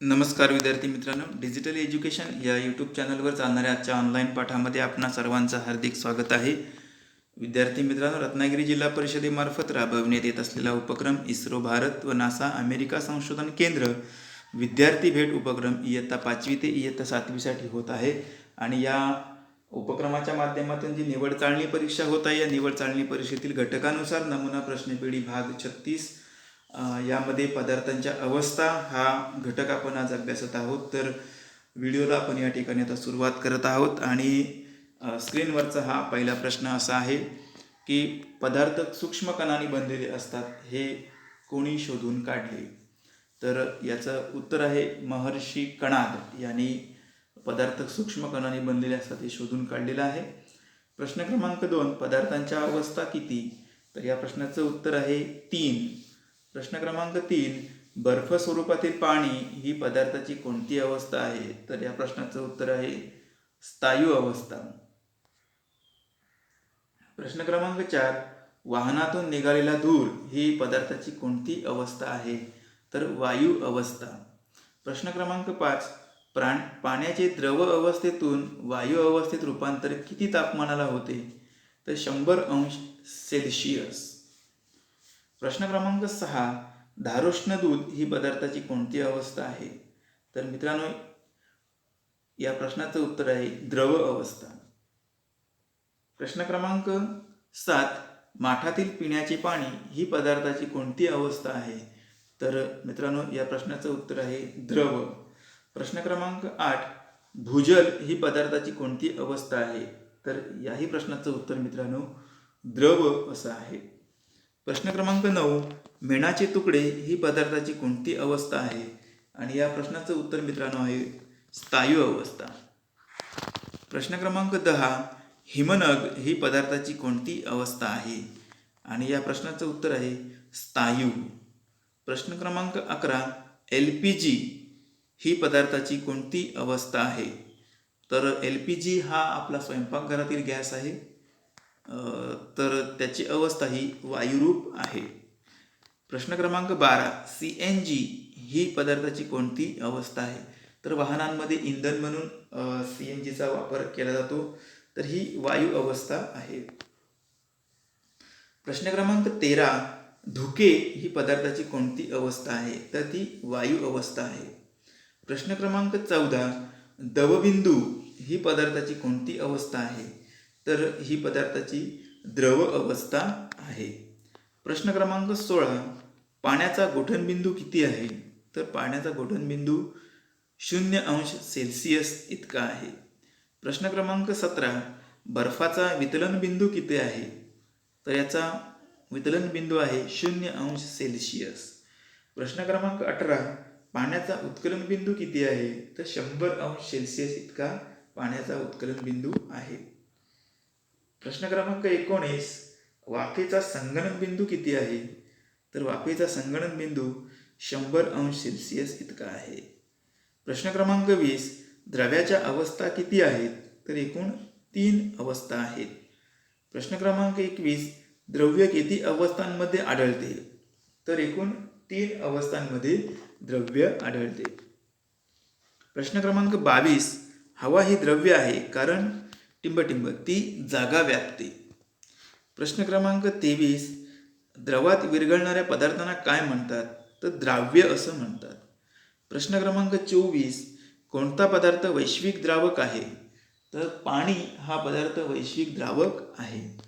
नमस्कार विद्यार्थी मित्रांनो. डिजिटल एज्युकेशन या यूट्यूब चॅनलवर चालणाऱ्या आजच्या ऑनलाईन पाठामध्ये आपणा सर्वांचं हार्दिक स्वागत आहे. विद्यार्थी मित्रांनो रत्नागिरी जिल्हा परिषदेमार्फत राबवण्यात येत असलेला उपक्रम इस्रो भारत व नासा अमेरिका संशोधन केंद्र विद्यार्थी भेट उपक्रम इयत्ता पाचवी ते इयत्ता सातवीसाठी होत आहे. आणि या उपक्रमाच्या माध्यमातून जी निवड चाळणी परीक्षा होत आहे या निवड चाळणी परीक्षेतील घटकानुसार नमुना प्रश्नपेढी भाग छत्तीस यामध्ये पदार्थांच्या अवस्था हा घटक आपण आज अभ्यासत आहोत. तर व्हिडिओला आपण या ठिकाणी आता सुरुवात करत आहोत आणि स्क्रीनवरचा हा पहिला प्रश्न असा आहे की पदार्थ सूक्ष्मकणाने बनलेले असतात हे कोणी शोधून काढले? तर याचं उत्तर आहे महर्षी कणाद यांनी पदार्थ सूक्ष्मकणाने बनलेले असतात हे शोधून काढलेलं आहे. प्रश्न क्रमांक दोन पदार्थांच्या अवस्था किती? तर या प्रश्नाचं उत्तर आहे तीन. प्रश्न क्रमांक तीन बर्फ स्वरूपातील पाणी ही पदार्थाची कोणती अवस्था आहे? तर या प्रश्नाचं उत्तर आहे स्थायू अवस्था. प्रश्न क्रमांक चार वाहनातून निघालेला धूर ही पदार्थाची कोणती अवस्था आहे? तर वायू अवस्था. प्रश्न क्रमांक पाच प्राण पाण्याचे द्रव अवस्थेतून वायू अवस्थेत रूपांतर किती तापमानाला होते? तर शंभर अंश सेल्शियस प्रश्न क्रमांक सहा धारोष्ण दूध ही पदार्थाची कोणती अवस्था आहे? तर मित्रांनो या प्रश्नाचं उत्तर आहे द्रव अवस्था. प्रश्न क्रमांक सात माठातील पिण्याचे पाणी ही पदार्थाची कोणती अवस्था आहे? तर मित्रांनो या प्रश्नाचं उत्तर आहे द्रव. प्रश्न क्रमांक आठ भूजल ही पदार्थाची कोणती अवस्था आहे? तर याही प्रश्नाचं उत्तर मित्रांनो द्रव असं आहे. प्रश्न क्रमांक नऊ मेणाचे तुकडे ही पदार्थाची कोणती अवस्था आहे? आणि या प्रश्नाचं उत्तर मित्रांनो आहे स्थायू अवस्था. प्रश्न क्रमांक दहा हिमनग ही पदार्थाची कोणती अवस्था आहे? आणि या प्रश्नाचं उत्तर आहे स्थायू. प्रश्न क्रमांक अकरा एल पी जी ही पदार्थाची कोणती अवस्था आहे? तर एल पी जी हा आपला स्वयंपाकघरातील गॅस आहे. तर त्याची अवस्था ही वायुरूप आहे. प्रश्न क्रमांक बारा सी एन जी ही पदार्थाची कोणती अवस्था आहे? तर वाहनांमध्ये इंधन म्हणून सी एन जीचा वापर केला जातो. तर ही वायू अवस्था आहे. प्रश्न क्रमांक तेरा धुके ही पदार्थाची कोणती अवस्था आहे? तर ती वायू अवस्था आहे. प्रश्न क्रमांक चौदा दवबिंदू ही पदार्थाची कोणती अवस्था आहे? तर ही पदार्थाची द्रव अवस्था आहे. प्रश्न क्रमांक सोळा पाण्याचा गोठणबिंदू किती आहे? तर पाण्याचा गोठणबिंदू शून्य अंश सेल्सिअस इतका आहे. प्रश्न क्रमांक सतरा बर्फाचा वितलन बिंदू किती आहे? तर याचा वितलन बिंदू आहे शून्य अंश सेल्सिअस. प्रश्न क्रमांक अठरा पाण्याचा उत्कलन बिंदू किती आहे? तर शंभर अंश सेल्सिअस इतका पाण्याचा उत्कलन बिंदू आहे. प्रश्न क्रमांक एकोणीस वाफेचा संगणन बिंदू किती आहे? तर वाफेचा संगणन बिंदू शंभर अंश सेल्सिअस इतका आहे. प्रश्न क्रमांक वीस द्रव्याच्या अवस्था किती आहेत? तर एकूण तीन अवस्था आहेत. प्रश्न क्रमांक एकवीस द्रव्य किती अवस्थांमध्ये आढळते? तर एकूण तीन अवस्थांमध्ये द्रव्य आढळते. प्रश्न क्रमांक बावीस हवा ही द्रव्य आहे कारण टिंबटिंब ती जागा व्यापते. प्रश्न क्रमांक तेवीस द्रवात विरघळणाऱ्या पदार्थांना काय म्हणतात? तर द्राव्य असं म्हणतात. प्रश्न क्रमांक चोवीस कोणता पदार्थ वैश्विक द्रावक आहे? तर पाणी हा पदार्थ वैश्विक द्रावक आहे.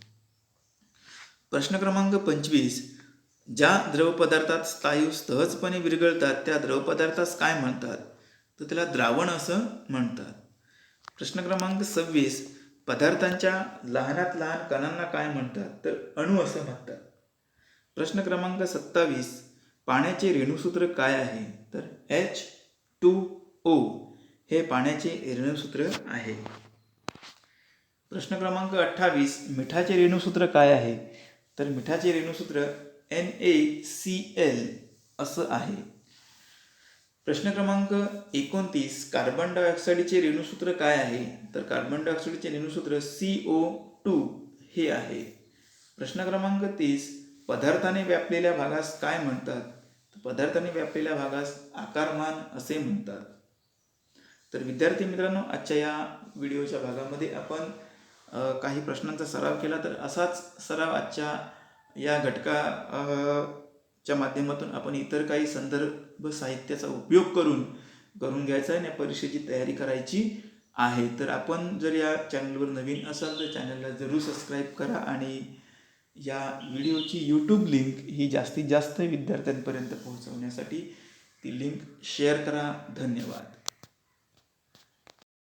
प्रश्न क्रमांक पंचवीस ज्या द्रवपदार्थात स्थायू सहजपणे विरघळतात त्या द्रवपदार्थास काय म्हणतात? तर त्याला द्रावण असं म्हणतात. प्रश्न क्रमांक सव्वीस पदार्थांच्या लहानात लहान कणांना काय म्हणतात? तर अणू असं म्हणतात. प्रश्न क्रमांक सत्तावीस पाण्याचे रेणूसूत्र काय आहे? तर एच टू ओ हे पाण्याचे रेणुसूत्र आहे. प्रश्न क्रमांक अठ्ठावीस मिठाचे रेणूसूत्र काय आहे? तर मिठाचे रेणूसूत्र एन ए सी एल असं आहे. प्रश्न क्रमांक एकोणतीस कार्बन डायऑक्साईडचे रेणूसूत्र काय आहे? तर कार्बन डायऑक्साईडचे रेणूसूत्र सी ओ टू हे आहे. प्रश्न क्रमांक तीस पदार्थाने व्यापलेल्या भागास काय म्हणतात? पदार्थाने व्यापलेल्या भागास आकारमान असे म्हणतात. तर विद्यार्थी मित्रांनो आजच्या या व्हिडिओच्या भागामध्ये आपण काही प्रश्नांचा सराव केला. तर असाच सराव आजच्या या घटका च्या माध्यमातून आपण इतर काही संदर्भ साहित्याचा उपयोग करून करून घ्यायचा आहे आणि या परीक्षेची तयारी करायची आहे. तर आपण जर या चॅनलवर नवीन असाल तर चॅनलला जरूर सबस्क्राईब करा आणि या व्हिडिओची यूट्यूब लिंक ही जास्तीत जास्त विद्यार्थ्यांपर्यंत पोहोचवण्यासाठी ती लिंक शेअर करा. धन्यवाद.